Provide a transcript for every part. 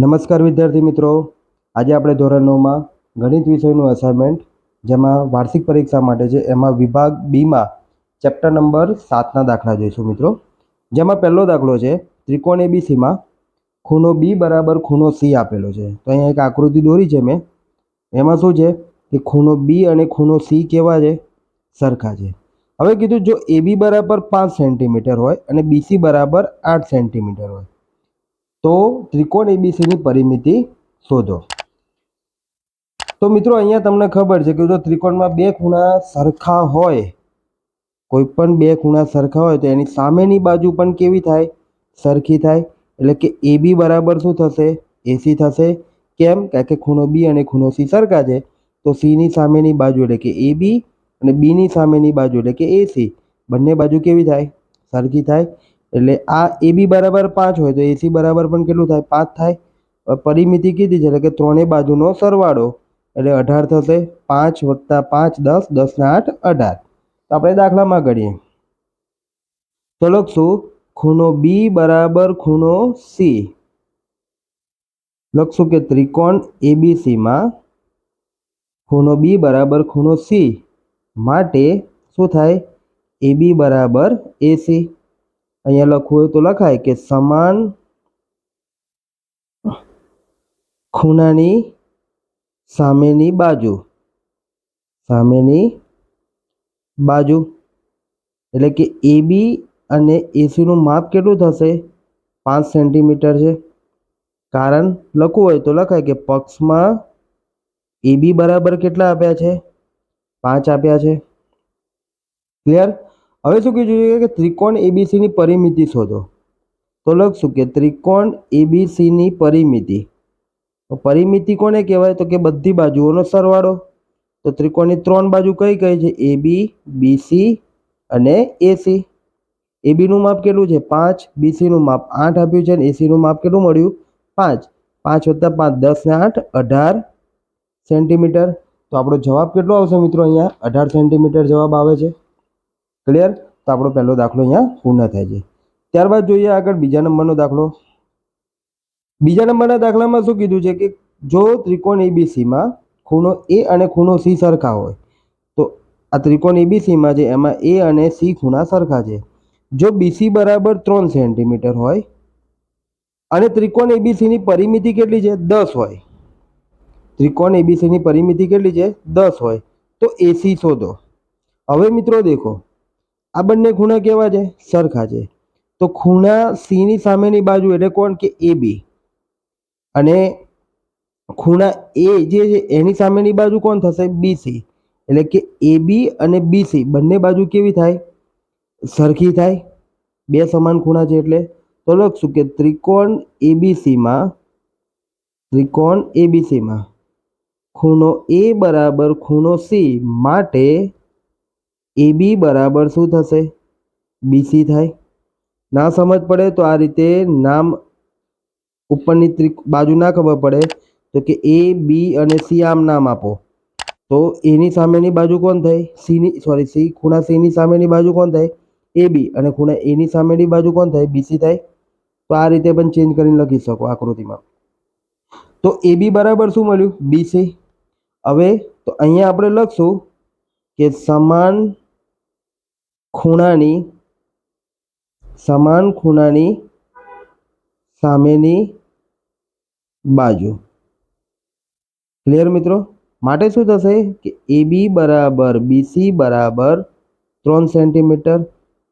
નમસ્કાર વિદ્યાર્થી મિત્રો. આજે આપણે ધોરણ નવમાં ગણિત વિષયનું અસાઇનમેન્ટ જેમાં વાર્ષિક પરીક્ષા માટે છે, એમાં વિભાગ બીમાં ચેપ્ટર નંબર સાતના દાખલા જોઈશું મિત્રો. જેમાં પહેલો દાખલો છે, ત્રિકોણ એબીસીમાં ખૂણો બી બરાબર ખૂણો સી આપેલો છે. તો અહીંયા એક આકૃતિ દોરી છે મેં. એમાં શું છે કે ખૂણો બી અને ખૂણો સી કેવા છે? સરખા છે. હવે કીધું જો એબી બરાબર પાંચ સેન્ટીમીટર હોય અને બીસી બરાબર આઠ સેન્ટીમીટર હોય તો ત્રિકોણ એબીસીની પરિમિતિ શોધો. તો મિત્રો, અહીંયા તમને ખબર છે કે જો ત્રિકોણમાં બે ખૂણા સરખા હોય, કોઈ પણ બે ખૂણા સરખા હોય, તો એની સામેની બાજુ પણ કેવી થાય? સરખી થાય. એટલે કે એ બી બરાબર શું થશે? એસી થશે. કેમ? કારણ કે ખૂણો બી અને ખૂણો સી સરખા છે. તો સીની સામેની બાજુ એટલે કે એ બી અને બીની સામેની બાજુ એટલે કે એસી બંને બાજુ કેવી થાય? સરખી થાય. એટલે આ એ બી બરાબર પાંચ હોય તો એસી બરાબર પણ કેટલું થાય? પાંચ થાય. પરિમિતિ કીધી છે, એટલે કે ત્રણેય બાજુનો સરવાળો. એટલે અઢાર થશે પાંચ વત્તા પાંચ દસ દસના આઠ, અઢાર. તો આપણે દાખલામાં ગણીએ. તો લખશું, ખૂણો બી બરાબર ખૂણો સી લખશું કે ત્રિકોણ એબીસીમાં ખૂણો બી બરાબર ખૂણો સી માટે શું થાય? એ બી બરાબર એસી અહીંયા લખવું હોય તો લખાય કે સમાન ખૂણાની સામેની બાજુ. સામેની બાજુ. એટલે કે એ બી અને એસીનું માપ કેટલું થશે? પાંચ સેન્ટીમીટર છે. કારણ લખવું હોય તો લખાય કે પક્ષમાં એ બી બરાબર કેટલા આપ્યા છે? પાંચ આપ્યા છે. ક્લિયર? હવે શું કીધું છે કે ત્રિકોણ એબીસીની પરિમિતિ શોધો. તો લખશું કે ત્રિકોણ એબીસીની પરિમિતિ. પરિમિતિ કોને કહેવાય? તો કે બધી બાજુઓનો સરવાળો. તો ત્રિકોણની ત્રણ બાજુ કઈ કઈ છે? એ બી બીસી અને એસી એબીનું માપ કેટલું છે? પાંચ. બીસીનું માપ આઠ આપ્યું છે અને એસીનું માપ કેટલું મળ્યું? પાંચ. પાંચ વત્તા પાંચ, દસ ને આઠ, અઢાર સેન્ટીમીટર. તો આપણો જવાબ કેટલો આવશે મિત્રો અહીંયા? અઢાર સેન્ટીમીટર જવાબ આવે છે. ક્લિયર તો આપણો પહેલો દાખલો અહીંયા પૂર્ણ થાય છે. ત્યારબાદ જોઈએ આગળ બીજા નંબરનો દાખલો. બીજા નંબરના દાખલામાં શું કીધું છે કે જો ત્રિકોણ એબીસીમાં ખૂણો એ અને ખૂણો સી સરખા હોય, તો આ ત્રિકોણ એબીસીમાં છે, એમાં એ અને સી ખૂણા સરખા છે. જો બીસી બરાબર ત્રણ સેન્ટીમીટર હોય અને ત્રિકોણ એબીસીની પરિમિતિ કેટલી છે? દસ હોય. ત્રિકોણ એબીસીની પરિમિતિ કેટલી છે? દસ હોય. તો એસી શોધો. હવે મિત્રો દેખો. આ બંને ખૂણા કેવા છે? સરખા છે. તો ખૂણા સીની સામેની બાજુ એટલે કોણ? કે એ બી. અને ખૂણા એ જે છે, એની સામેની બાજુ કોણ થશે? બીસી એટલે કે એ બી અને બીસી બંને બાજુ કેવી થાય? સરખી થાય. બે સમાન ખૂણા છે એટલે. તો લખશું કે ત્રિકોણ એબીસીમાં ત્રિકોણ એબીસીમાં ખૂણો એ બરાબર ખૂણો સી માટે એ બી બરાબર શું થશે? બીસી થાય? ના સમજ પડે તો આ રીતે નામ ઉપરની ત્રિક બાજુ ના ખબર પડે તો કે એ, બી અને સી આમ નામ આપો. તો એની સામેની બાજુ કોણ થાય? સીની સોરી સી ખૂણા સીની સામેની બાજુ કોણ થાય? એ, બી અને ખૂણા એની સામેની બાજુ કોણ થાય? બીસી થાય? તો આ રીતે પણ ચેન્જ કરીને લખી શકો આકૃતિમાં. તો એ, બી બરાબર શું મળ્યું? બીસી હવે તો અહીંયા આપણે લખશું કે સમાન ખૂણાની, સમાન ખૂણાની સામેની બાજુ. ક્લિયર મિત્રો? માટે શું થશે કે એ બી બરાબર બીસી બરાબર ત્રણ સેન્ટીમીટર?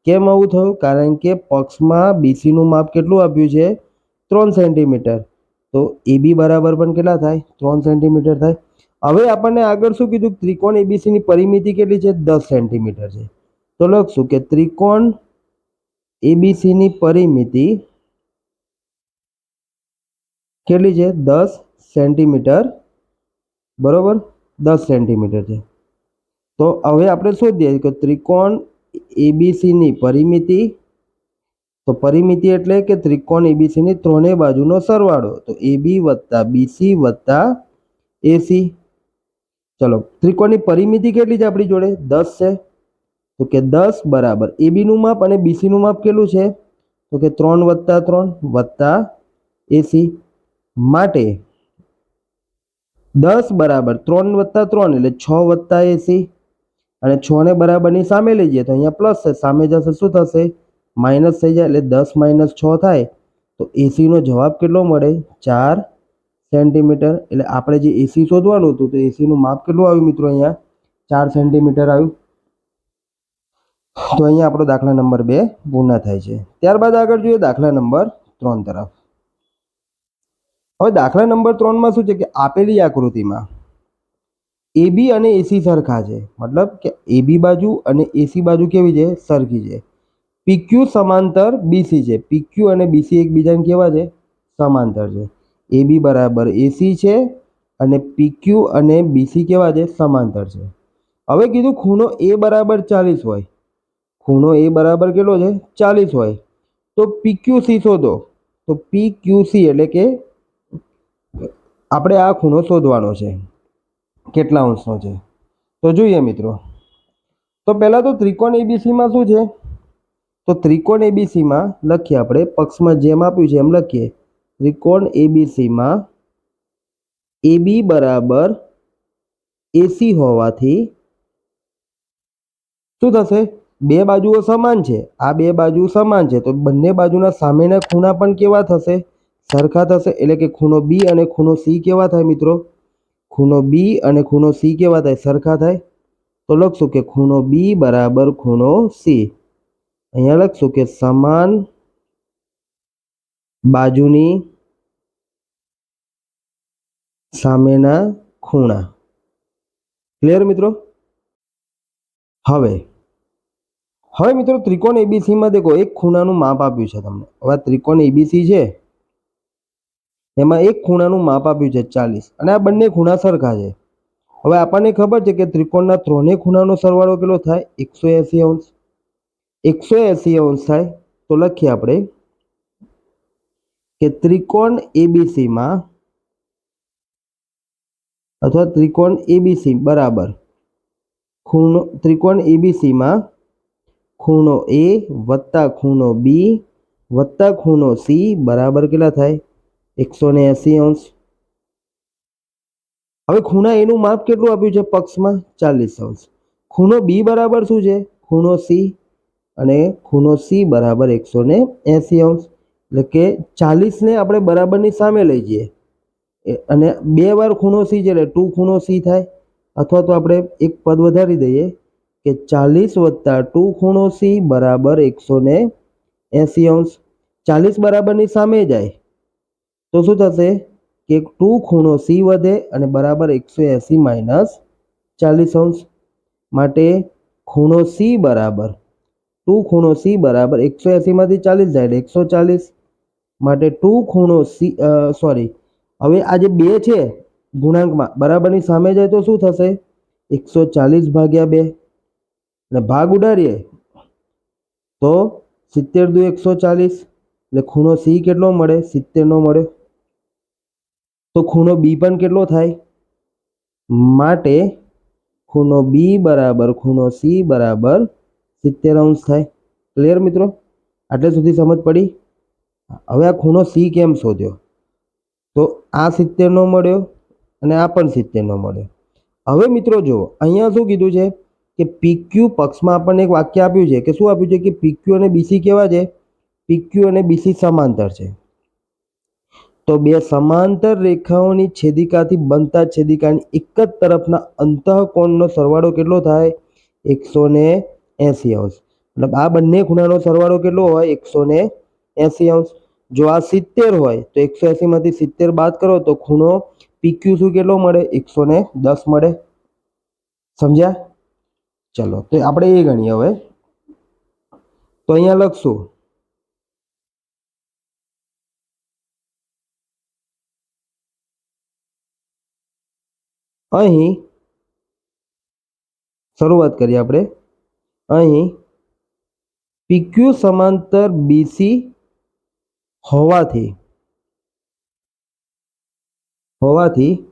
કેમ આવું થયું? કારણ કે પક્ષમાં બીસીનું માપ કેટલું આપ્યું છે? ત્રણ સેન્ટીમીટર. તો એ બી બરાબર પણ કેટલા થાય? ત્રણ સેન્ટીમીટર થાય. હવે આપણને આગળ શું કીધું? ત્રિકોણ એબીસીની પરિમિતિ કેટલી છે? દસ સેન્ટીમીટર છે. તો લખશું કે ત્રિકોણ એબીસીની પરિમિતિ કેટલી છે? દસ સેન્ટીમીટર. બરોબર? દસ સેન્ટીમીટર છે. તો હવે આપણે શોધીએ કે ત્રિકોણ એબીસીની પરિમિતિ, તો પરિમિતિ એટલે કે ત્રિકોણ એબીસીની ત્રણેય બાજુનો સરવાળો. તો એબી વત્તા બીસી વત્તા એસી ચલો, ત્રિકોણની પરિમિતિ કેટલી છે આપણી જોડે? દસ છે. તો કે દસ બરાબર. એબીનું બીનું માપ અને બીસીનું માપ કેટલું છે? તો કે ત્રણ વત્તા ત્રણ વત્તા એસી માટે દસ બરાબર ત્રણ વત્તા ત્રણ એટલે છ વત્તા એસી અને છ ને બરાબરની સામે લઈ જઈએ તો અહીંયા પ્લસ છે. સામે જશે શું થશે? માઇનસ થઈ જાય એટલે દસ માઇનસ છ થાય. તો એસીનો જવાબ કેટલો મળે? ચાર સેન્ટીમીટર. એટલે આપણે જે એસી શોધવાનું હતું તો એસીનું માપ કેટલું આવ્યું મિત્રો અહીંયા? ચાર સેન્ટીમીટર આવ્યું. તો અહીંયા આપણો દાખલા નંબર બે પૂર્ણ થાય છે. ત્યારબાદ આગળ જોઈએ દાખલા નંબર ત્રણ તરફ. હવે દાખલા નંબર ત્રણમાં શું છે કે આપેલી આકૃતિમાં એબી અને એસી સરખા છે. મતલબ કે એબી બાજુ અને એસી બાજુ કેવી છે? સરખી છે. પીક્યુ સમાંતર બીસી છે. પીક્યુ અને બીસી એકબીજાને કેવા છે? સમાંતર છે. એબી બરાબર એસી છે અને પીક્યુ અને બીસી કેવા છે? સમાંતર છે. હવે કીધું ખૂણો એ બરાબર ચાલીસ હોય. ખૂણો એ બરાબર કેટલો છે? ચાલીસ હોય. તો પીક્યુસી શોધો. તો પીક્યુસી એટલે કે આપણે આ ખૂણો શોધવાનો છે. કેટલા અંશનો છે? તો જોઈએ મિત્રો. તો પહેલાં તો ત્રિકોણ એબીસીમાં શું છે? તો ત્રિકોણ એબીસીમાં લખીએ આપણે, પક્ષમાં જેમ આપ્યું છે એમ લખીએ. ત્રિકોણ એબીસીમાં એબી બરાબર એસી હોવાથી શું થશે? બે બાજુઓ સમાન છે. આ બે બાજુ સમાન છે. તો બંને બાજુના સામેના ખૂણા પણ કેવા થશે? સરખા થશે. એટલે કે ખૂણો બી અને ખૂણો સી કેવા થાય મિત્રો? ખૂણો બી અને ખૂણો સી કેવા થાય? સરખા થાય. તો લખશું કે ખૂણો બી બરાબર ખૂણો સી અહીંયા લખશું કે સમાન બાજુની સામેના ખૂણા. ક્લિયર મિત્રો? હવે હવે મિત્રો ત્રિકોણ એબીસીમાં દેખો, એક ખૂણાનું માપ આપ્યું છે તમને. હવે ત્રિકોણ એબીસી છે, એમાં એક ખૂણાનું માપ આપ્યું છે ચાલીસ. અને આ બંને ખૂણા સરખા છે. હવે આપણને ખબર છે કે ત્રિકોણના ત્રણે ખૂણાનો સરવાળો કેટલો થાય? એકસો એંસી અંશ. એકસો એંસી અંશ થાય, તો લખીએ આપણે કે ત્રિકોણ એબીસીમાં અથવા ત્રિકોણ એબીસી બરાબર. ખૂણો, ત્રિકોણ એબીસીમાં ખૂણો એ વત્તા ખૂણો બી વત્તા ખૂણો સી બરાબર કેટલા થાય? એકસો ને એંસી અંશ. હવે ખૂણા એનું માપ કેટલું આપ્યું છે પક્ષમાં? ચાલીસ અંશ. ખૂણો બી બરાબર શું છે? ખૂણો સી અને ખૂણો સી બરાબર એકસો ને એંસી અંશ. એટલે કે ચાલીસને આપણે બરાબરની સામે લઈ જઈએ. અને બે વાર ખૂણો સી છે એટલે ટુ ખૂણો સી થાય. અથવા તો આપણે એક પદ વધારી દઈએ. કે ચાલીસ વત્તા ટુ ખૂણો સી બરાબર એકસો ને એંસી અંશ. ચાલીસ બરાબરની સામે જાય તો શું થશે? કે ટુ ખૂણો સી વધે અને બરાબર એકસો એંસી માઇનસ ચાલીસ અંશ. માટે ખૂણો સી બરાબર, ટુ ખૂણો સી બરાબર એકસો એંસીમાંથી ચાલીસ જાય એકસો ચાલીસ. માટે ટુ ખૂણો સી સોરી હવે આ જે બે છે ગુણાંકમાં બરાબરની સામે જાય તો શું થશે? એકસો ચાલીસ ભાગ્યા બે. અને ભાગ ઉડાડીએ તો સિત્તેર દુ એકસો ચાલીસ એટલે ખૂણો સી કેટલો મળે? સિત્તેરનો મળ્યો. તો ખૂણો બી પણ કેટલો થાય? માટે ખૂણો બી બરાબર ખૂણો સી બરાબર સિત્તેર અંશ થાય. ક્લિયર મિત્રો? આટલે સુધી સમજ પડી? હવે આ ખૂણો સી કેમ શોધ્યો? તો આ સિત્તેરનો મળ્યો અને આ પણ સિત્તેરનો મળ્યો. હવે મિત્રો જુઓ, અહીંયા શું કીધું છે? કે પીક્યુ પક્ષમાં આપણને એક વાક્ય આપ્યું છે કે શું આપ્યું છે કે પીક્યુ અને બીસી કેવા છે? પીક્યુ અને બીસી સમાંતર છે. તો બે સમાંતર રેખાઓની છેદિકાથી બનતા છેદિકાની એક જ તરફના અંતઃકોણનો સરવાળો કેટલો થાય? એકસો ને એંસી અંશ. મતલબ આ બંને ખૂણાનો સરવાળો કેટલો હોય? એકસો ને એંસી અંશ. જો આ સિત્તેર હોય, તો એકસો એંસીમાંથી સિત્તેર બાદ કરો તો ખૂણો પીક્યુ શું કેટલો મળે? એકસો ને દસ મળે. સમજ્યા? ચલો, તો આપણે એ ગણીએ હવે. તો અહીંયા લખશું. અહીં શરૂઆત કરીએ આપણે. અહીં પીક્યુ સમાંતર બીસી હોવાથી હોવાથી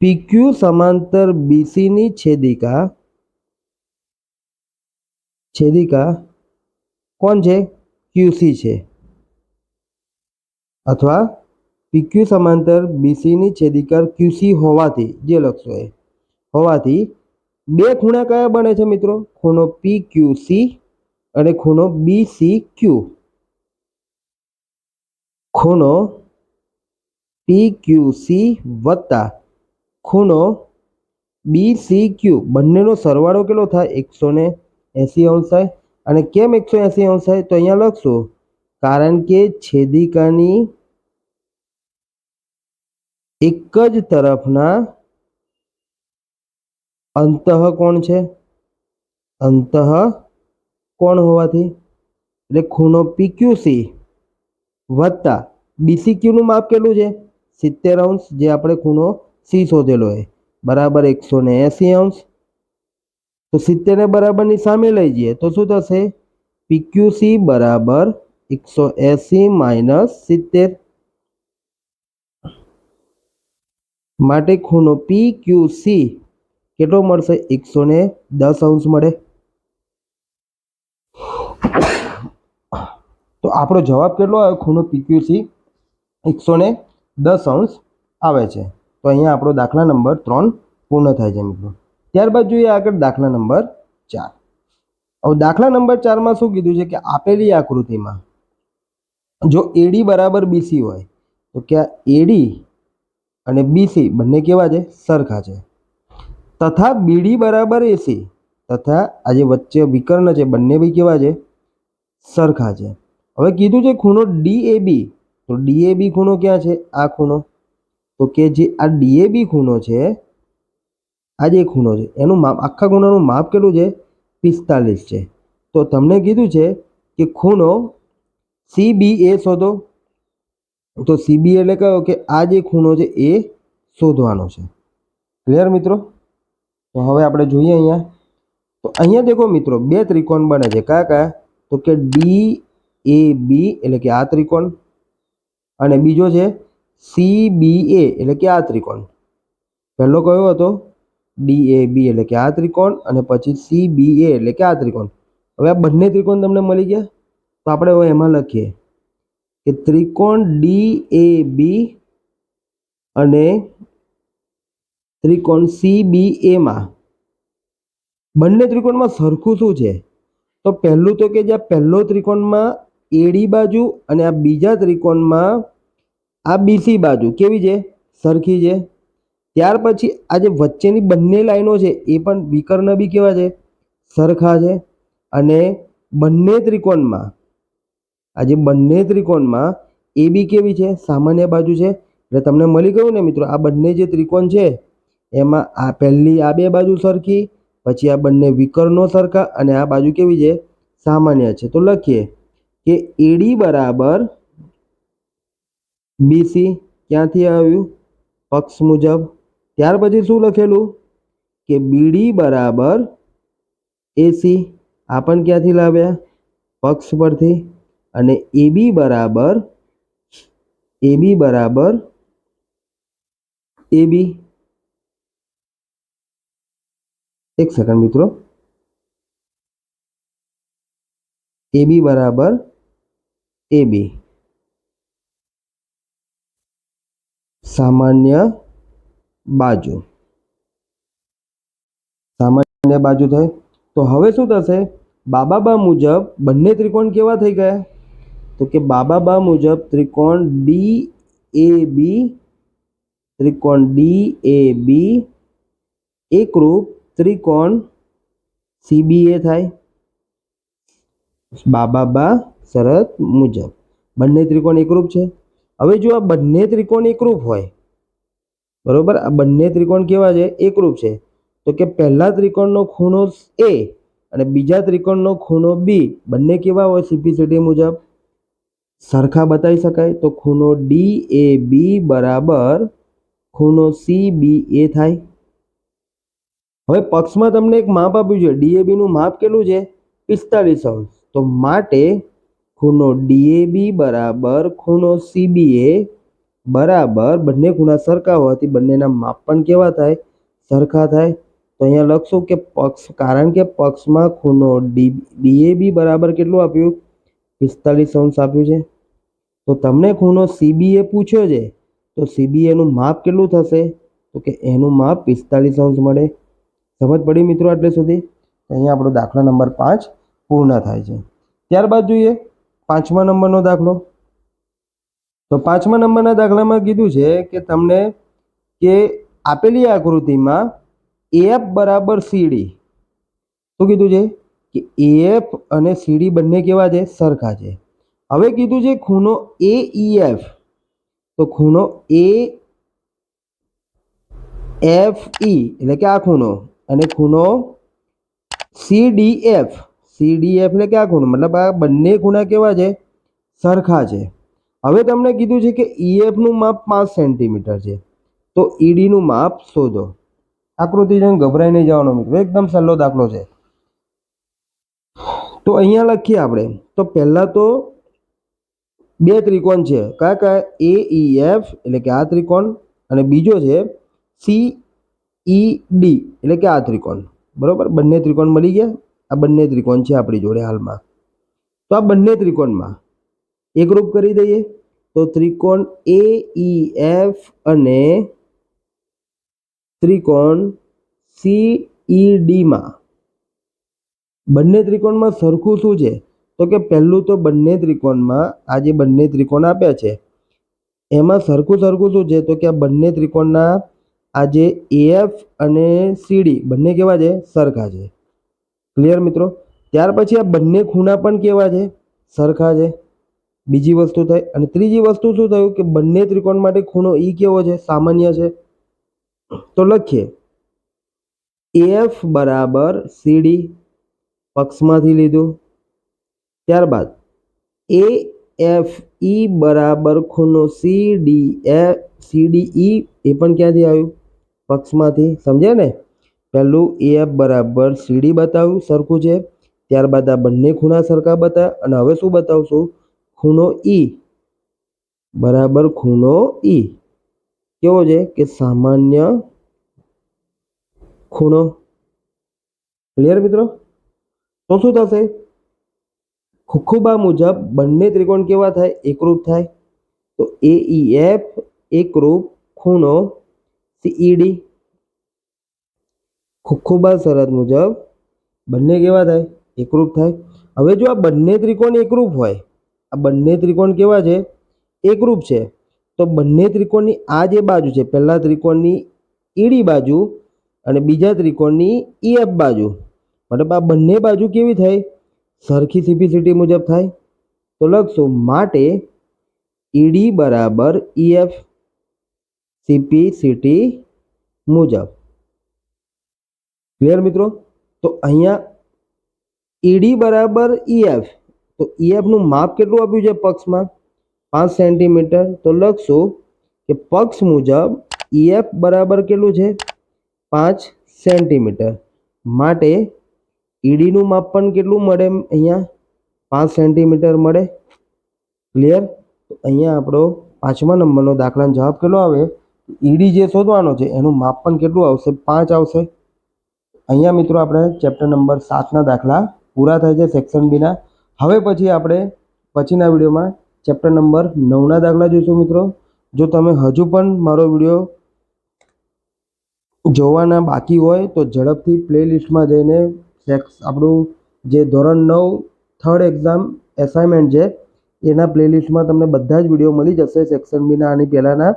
પીક્યુ સમાંતર બીસીની છેદિકા છેદિકા કોણ છે ક્યુસી છે અથવા પીક્યુ સમાંતર બીસીની છેદિકા ક્યુસી હોવાથી જે લખશો એ હોવાથી બે ખૂણા કયા બને છે મિત્રો? ખૂણો સી અને ખૂણો ક્યુ ખૂણો સી વત્તા ખૂણો બી સી ક્યુ બંનેનો સરવાળો કેટલો થાય? એકસો ને એંસી અંશ થાય. અને કેમ એકસો એંસી અંશ થાય? તો અહીંયા લખશું. કારણ કે છેદિકાની એક જ તરફના અંતઃ કોણ છે? અંતઃ કોણ હોવાથી? એટલે ખૂણો સી વત્તા બીસી ક્યુનું માપ કેટલું છે? સિત્તેર અંશ, જે આપણે ખૂણો સી શોધેલો હોય બરાબર એકસો ને એંસી અંશ. તો સિત્તેરને બરાબરની સામે લઈ જઈએ તો શું થશે? પીક્યુસી બરાબર એકસો એંસી માઇનસ સિત્તેર. માટે ખૂણો પી ક્યુ સી કેટલો મળશે? એકસો ને દસ અંશ મળે. તો આપણો જવાબ કેટલો આવ્યો ખૂણો પીક્યુસી એકસો ને દસ અંશ આવે છે. તો અહીંયા આપણો દાખલા નંબર ત્રણ પૂર્ણ થાય છે મિત્રો. ત્યારબાદ જોઈએ આગળ દાખલા નંબર ચાર. હવે દાખલા નંબર ચારમાં શું કીધું છે કે આપેલી આકૃતિમાં જો એડી બરાબર બીસી હોય, તો કે એડી અને બીસી બંને કેવા છે? સરખા છે. તથા બીડી બરાબર એસી તથા આ જે વચ્ચે વિકર્ણ છે, બંને બી કેવા છે? સરખા છે. હવે કીધું છે ખૂણો ડી એ બી તો ડી એ બી ખૂણો ક્યાં છે? આ ખૂણો. તો કે જે આ ડીએબી ખૂણો છે, આ જે ખૂણો છે, એનું માપ, આખા ખૂણાનું માપ કેટલું છે? પિસ્તાલીસ છે. તો તમને કીધું છે કે ખૂણો સીબી એ શોધો. તો સીબી એટલે કયો? કે આ જે ખૂણો છે એ શોધવાનો છે. ક્લિયર મિત્રો? તો હવે આપણે જોઈએ અહીંયા. તો અહીંયા દેખો મિત્રો, બે ત્રિકોણ બને છે. કયા કયા? તો કે ડી એ બી, એટલે કે આ ત્રિકોણ. અને બીજો છે સી બી એ એટલે કે આ ત્રિકોણ. પહેલો કયો હતો? ડી એ બી એટલે કે આ ત્રિકોણ અને પછી સી બી એ એટલે કે આ ત્રિકોણ. હવે આ બંને ત્રિકોણ તમને મળી ગયા? તો આપણે હવે એમાં લખીએ કે ત્રિકોણ ડી એ બી અને ત્રિકોણ સી બી એમાં બંને ત્રિકોણમાં સરખું શું છે? તો પહેલું તો કે જ્યાં પહેલો ત્રિકોણમાં એડી બાજુ અને આ બીજા ત્રિકોણમાં આ બીસી બાજુ કેવી છે? સરખી છે. ત્યાર પછી આ જે વચ્ચેની બંને લાઈનો છે એ પણ વિકર્ણ બી કેવા છે? સરખા છે. અને બંને ત્રિકોણમાં, આ જે બંને ત્રિકોણમાં એ બી કેવી છે? સામાન્ય બાજુ છે. એટલે તમને મળી ગયું ને મિત્રો, આ બંને જે ત્રિકોણ છે, એમાં આ પહેલી, આ બે બાજુ સરખી, પછી આ બંને વિકર્ણો સરખા અને આ બાજુ કેવી છે? સામાન્ય છે. તો લખીએ કે એડી બરાબર બીસી ક્યાંથી આવ્યું? પક્ષ મુજબ. ત્યાર પછી શું લખેલું? કે બીડી બરાબર એસી. આ પણ ક્યાંથી લાવ્યા? પક્ષ પરથી. અને એબી બરાબર એબી બરાબર એબી. એક સેકન્ડ મિત્રો. એબી બરાબર એબી. સામાન્ય બાજુ. સામાન્ય બાજુ થઈ. તો હવે શું થશે? બાબાબા મુજબ બંને ત્રિકોણ કેવા થઈ ગયા? તો કે બાબાબા મુજબ ત્રિકોણ ડી એ બી, ત્રિકોણ ડી એ બી, એકરૂપ ત્રિકોણ સીબીએ થાય. બાબાબા શરત મુજબ. બંને ત્રિકોણ એકરૂપ છે. હવે જો આ બંને ત્રિકોણ એકરૂપ હોય, બરોબર? આ બંને ત્રિકોણ કેવા છે? એકરૂપ છે. તો કે પહેલા ત્રિકોણનો ખૂણો એ અને બીજા ત્રિકોણનો ખૂણો બી, બંને કેવા હોય સીપીસીટી મુજબ? સરખા બતાવી શકાય. તો ખૂણો ડી એ બી બરાબર ખૂણો સી બી એ થાય. હવે પક્ષમાં તમને એક માપ આપ્યું છે. ડીએબીનું માપ કેટલું છે? પિસ્તાલીસ અંશ. તો માટે ખૂણો ડીએબી બરાબર ખૂણો સીબીએ બરાબર બંને ખૂણા સરખા હોવાથી બંનેના માપ પણ કેવા થાય? સરખા થાય. તો અહીંયા લખશું કે પક્ષ, કારણ કે પક્ષમાં ખૂણો ડી ડીએબી બરાબર કેટલું આપ્યું? પિસ્તાલીસ અંશ આપ્યું છે. તો તમને ખૂણો સીબીએ પૂછ્યો છે, તો સીબીએનું માપ કેટલું થશે? તો કે એનું માપ પિસ્તાલીસ અંશ મળે. સમજ પડી મિત્રો એટલે સુધી? અહીંયા આપણો દાખલા નંબર પાંચ પૂર્ણ થાય છે. ત્યારબાદ જોઈએ. પાંચમા નંબરનો દાખલો. તો પાંચમા નંબરના દાખલામાં કીધું છે કે તમને કે આપેલી આકૃતિમાં એફ બરાબર સીડી શું કીધું છે? કે એફ અને સીડી બંને કેવા છે? સરખા છે. હવે કીધું છે ખૂણો એ એફ તો ખૂણો એ એફ ઈ એટલે કે આ ખૂણો. અને ખૂણો C D F C D F એટલે કે આ મતલબ આ બંને ખૂણા કેવા છે? સરખા છે. હવે તમને કીધું છે કે ઈએફનું માપ પાંચ સેન્ટીમીટર છે. તો ઈડીનું માપ શોધો. આકૃતિ જોઈને ગભરાઈ નહીં જવાનો મિત્રો. એકદમ સહેલો દાખલો છે. તો અહીંયા લખીએ આપણે. તો પહેલાં તો બે ત્રિકોણ છે. કયા કયા? એ ઈ એફ એટલે કે આ ત્રિકોણ. અને બીજો છે સી ઈ ડી એટલે કે આ ત્રિકોણ. બરાબર? બંને ત્રિકોણ મળી ગયા. આ બંને ત્રિકોણ છે આપણી જોડે હાલમાં. તો આ બંને ત્રિકોણમાં એકરૂપ કરી દઈએ તો ત્રિકોણ એ ઈ એફ અને ત્રિકોણ સી ડીમાં બંને ત્રિકોણમાં સરખું શું છે? તો કે પહેલું તો બંને ત્રિકોણમાં આ જે બંને ત્રિકોણ આપ્યા છે, એમાં સરખું સરખું શું છે? તો કે આ બંને ત્રિકોણના આ જે એફ અને સીડી બંને કેવા છે? સરખા છે. ક્લિયર મિત્રો? ત્યાર પછી આ બંને ખૂણા પણ કેવા છે? સરખા છે. બીજી વસ્તુ થઈ અને ત્રીજી વસ્તુ શું થયું કે બંને ત્રિકોણ માટે ખૂણો ઈ કેવો છે? સામાન્ય છે. તો લખીએ. એફ બરાબર સીડી પક્ષમાંથી લીધું. ત્યારબાદ એ એફ ઈ બરાબર ખૂણો C D F C D E એ પણ ક્યાંથી આવ્યું? પક્ષમાંથી. સમજ્યા ને? પહેલું એફ બરાબર સીડી બતાવ્યું સરખું છે. ત્યારબાદ આ બંને ખૂણા સરખા બતાવ્યા અને હવે શું બતાવશું? ખૂણો ઈ બરાબર ખૂણો ઈ કેવો છે? કે સામાન્ય ખૂણો. ક્લિયર મિત્રો? તો શું થશે? ખુખુબા મુજબ બંને ત્રિકોણ કેવા થાય? એકરૂપ થાય. તો એ ઈ એફ એકરૂપ ખૂણો સીઈડી ખુખુબા શરત મુજબ બંને કેવા થાય? એકરૂપ થાય. હવે જો આ બંને ત્રિકોણ એકરૂપ હોય, આ બંને ત્રિકોણ કેવા છે? એકરૂપ છે. તો બંને ત્રિકોણની આ જે બાજુ છે, પહેલાં ત્રિકોણની ઈડી બાજુ અને બીજા ત્રિકોણની ઈએફ બાજુ. મતલબ આ બંને બાજુ કેવી થાય? સરખી સિમ્પ્લિસિટી મુજબ થાય. તો લખશું, માટે ઈડી બરાબર ઈએફ સિમ્પ્લિસિટી મુજબ. ક્લિયર મિત્રો? તો અહીંયા ઈડી બરાબર ઈએફ તો ઈએફનું માપ કેટલું આપ્યું છે પક્ષમાં? પાંચ સેન્ટીમીટર. તો લખશું કે પક્ષ મુજબ ઈએફ બરાબર કેટલું છે? પાંચ સેન્ટીમીટર. માટે ઈડીનું માપ પણ કેટલું મળે અહીંયા? પાંચ સેન્ટીમીટર મળે. ક્લિયર તો અહીંયા આપણો પાંચમા નંબરનો દાખલાનો જવાબ કેટલો આવે? ઈડી જે શોધવાનો છે, એનું માપ પણ કેટલું આવશે? પાંચ આવશે. અહીંયા મિત્રો આપણે ચેપ્ટર નંબર સાતના દાખલા પૂરા થાય છે સેક્શન બીના હવે પછી આપણે પછીના વિડીયોમાં ચેપ્ટર નંબર નવના દાખલા જોઈશું મિત્રો. જો તમે હજુ પણ મારો વીડિયો જોવાના બાકી હોય તો ઝડપથી પ્લેલિસ્ટમાં જઈને સેક્સ આપણું જે ધોરણ નવ થર્ડ એક્ઝામ એસાઇનમેન્ટ છે, એના પ્લેલિસ્ટમાં તમને બધા જ વીડિયો મળી જશે સેક્શન બીના આની પહેલાંના.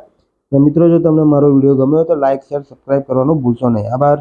મિત્રો જો તમને મારો વીડિયો ગમ્યો હોય તો લાઇક શેર સબસ્ક્રાઈબ કરવાનું ભૂલશો નહીં. આભાર.